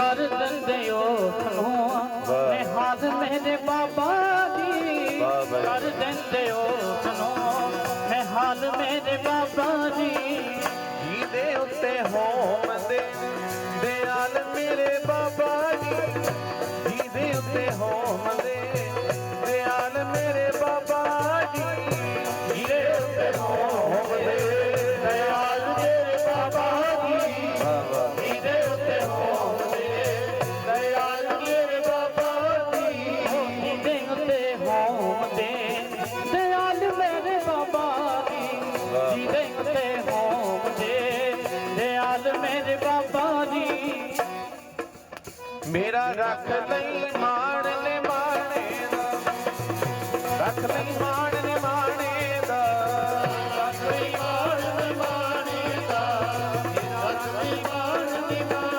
ਕਰ ਦਿੰਦੇ ਹੋ ਸੁਣੋ ਮੇਰੇ ਬਾਬਾ ਜੀ ਕਰ ਦਿੰਦੇ ਹੋ ਸੁਣੋ ਨਿਹਾਲ ਮੇਰੇ ਬਾਬਾ ਜੀ ਜਿਹਦੇ ਉੱਤੇ ਹੋਮ ਦੇ ਦਿਆਲ ਮੇਰੇ ਬਾਬਾ ਜੀ ਜਿਹਦੇ ਉੱਤੇ ਹੋਮ ਦੇ ਮੇਰੇ ਬਾਬਾ ਜੀ। ਮੇਰਾ ਰੱਖ ਲਈ ਮਾਣ ਨੇ ਮਾਣੇ ਦਾ। ਰੱਖ ਲਈ ਮਾਣ ਨੇ ਮਾਣੇ ਦਾ। ਰੱਖ ਲਈ ਮਾਣ ਨੇ ਮਾਣੇ ਦਾ। ਰੱਖ ਲਈ ਮਾਣ ਨੇ ਮਾਣੇ